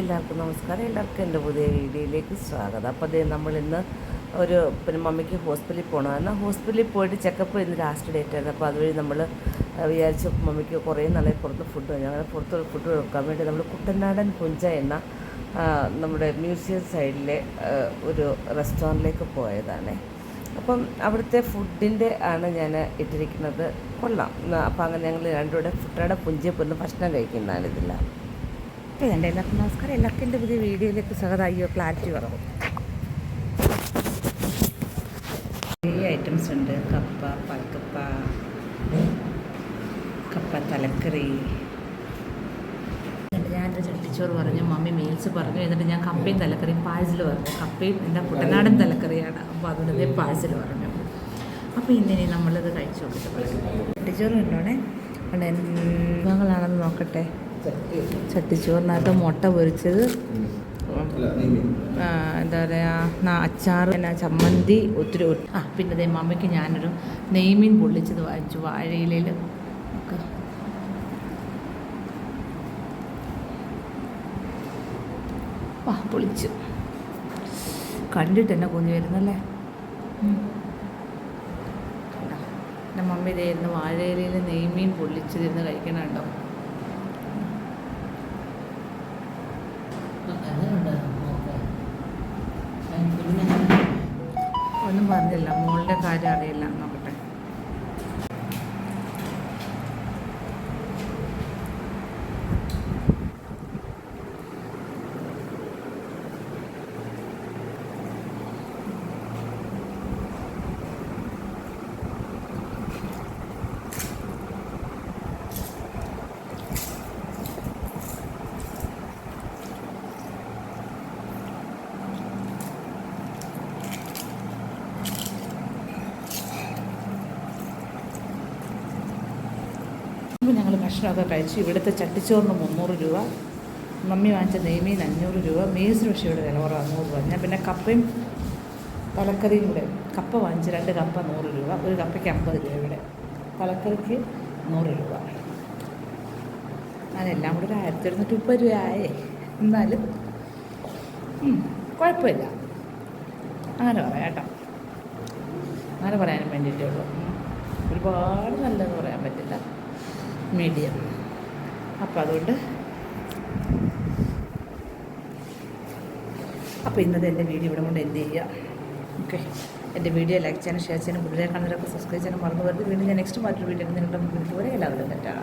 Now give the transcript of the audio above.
എല്ലാവർക്കും നമസ്കാരം. എല്ലാവർക്കും എന്റെ പുതിയ വീഡിയോയിലേക്ക് സ്വാഗതം. അപ്പോൾ അതേ നമ്മളിന്ന് ഒരു പിന്നെ മമ്മിക്ക് ഹോസ്പിറ്റലിൽ പോകണം. എന്നാൽ ഹോസ്പിറ്റലിൽ പോയിട്ട് ചെക്കപ്പ് ഇന്ന് ലാസ്റ്റ് ഡേറ്റ് ആയിരുന്നു. അപ്പോൾ അതുവഴി നമ്മൾ വിചാരിച്ച് മമ്മിക്ക് കുറേ നാളെ പുറത്ത് ഫുഡ് അങ്ങനെ പുറത്ത് ഫുഡ് കൊടുക്കാൻ വേണ്ടി നമ്മൾ കുട്ടനാടൻ പുഞ്ച എന്ന നമ്മുടെ മ്യൂസിയം സൈഡിലെ ഒരു റെസ്റ്റോറന്റിലേക്ക് പോയതാണ്. അപ്പം അവിടുത്തെ ഫുഡിന്റെ ആണ് ഞാൻ ഇട്ടിരിക്കുന്നത്. കൊള്ളാം. അപ്പോൾ അങ്ങനെ ഞങ്ങൾ രണ്ടുകൂടെ കുട്ടനാടൻ പുഞ്ചയെ പോയിരുന്നു ഭക്ഷണം കഴിക്കുന്നതാണ് ഇതില്ല എന്റെ എല്ലാവർക്കും നമസ്കാരം എല്ലാവർക്കും എന്റെ പുതിയ വീഡിയോയിലേക്ക് സ്വാഗതം ക്ലാരിറ്റി കുറവ് കുറേ ഐറ്റംസ് ഉണ്ട് കപ്പ പൽക്കപ്പ കപ്പ തലക്കറി ഞാനൊരു ചട്ടിച്ചോറ് പറഞ്ഞു മമ്മി മീൽസ് പറഞ്ഞു എന്നിട്ട് ഞാൻ കപ്പയും തലക്കറിയും പാഴ്സൽ പറഞ്ഞു കപ്പയും എന്റെ കുട്ടനാടൻ തലക്കറിയാണ് അപ്പോൾ അതുകൊണ്ട് പാഴ്സൽ പറഞ്ഞു അപ്പോൾ ഇന്നിനി നമ്മളത് കഴിച്ചു കൊടുത്തു ചട്ടിച്ചോറ് ഉണ്ടോണേ എന്തൊക്കെയാണെന്ന് നോക്കട്ടെ ചട്ടിച്ചോറിനകത്ത് മുട്ട പൊരിച്ചത് എന്താ പറയുക അച്ചാർ പിന്നെ ചമ്മന്തി ഒത്തിരി ആ പിന്നെ അതേ മമ്മിക്ക് ഞാനൊരു നെയ്മീൻ പൊള്ളിച്ചത് വാങ്ങിച്ചു വാഴയിലയിൽ. വാ പൊളിച്ചു. കണ്ടിട്ട് തന്നെ കൊതി വരുന്നല്ലേ? എന്റെ മമ്മി ഇതേ ഇരുന്ന് വാഴയിലയിൽ നെയ്മീൻ പൊള്ളിച്ചതിരുന്ന് കഴിക്കണുണ്ടോ? പറഞ്ഞില്ല. മോളുടെ കാര്യം അറിയില്ല. അപ്പോൾ ഞങ്ങൾ ഭക്ഷണമൊക്കെ കഴിച്ചു. ഇവിടുത്തെ ചട്ടിച്ചോറിന് മുന്നൂറ് രൂപ മമ്മി വാങ്ങിച്ച നെയ്മീൻ അഞ്ഞൂറ് രൂപ മീൽസിന് പക്ഷേ ഇവിടെ വില കുറവ് അഞ്ഞൂറ് രൂപ. ഞാൻ പിന്നെ കപ്പയും തലക്കറിയും കൂടെ കപ്പ വാങ്ങിച്ച്. രണ്ട് കപ്പ നൂറ് രൂപ ഒരു കപ്പയ്ക്ക് അമ്പത് രൂപ ഇവിടെ. തലക്കറിക്ക് നൂറ് രൂപ. അതെല്ലാം കൂടെ ഒരു ആയിരത്തി എഴുന്നൂറ്റി മുപ്പത് രൂപ ആയേ എന്നാലും കുഴപ്പമില്ല. അങ്ങനെ പറയാം കേട്ടോ. അങ്ങനെ പറയാനും വേണ്ടിയിട്ടേ ഉള്ളൂ. ഒരുപാട് നല്ലതെന്ന് പറയാൻ പറ്റില്ല. മീഡിയം. അപ്പോൾ അതുകൊണ്ട് അപ്പോൾ ഇന്നത്തെ എന്റെ വീഡിയോ ഇവിടെ കൊണ്ട് എൻഡ് ചെയ്യുക. ഓക്കെ എന്റെ വീഡിയോ ലൈക്ക് ചെയ്യാനും ഷെയർ ചെയ്യാനും കൂടുതലായി കാണുന്നവരൊക്കെ സബ്സ്ക്രൈബ് ചെയ്യാനും മറന്നു വരുന്നത് വീണ്ടും ഞാൻ നെക്സ്റ്റ് മറ്റൊരു വീഡിയോ നിങ്ങളുടെ മുമ്പിൽ വരെ. എല്ലാവരും തെറ്റാ.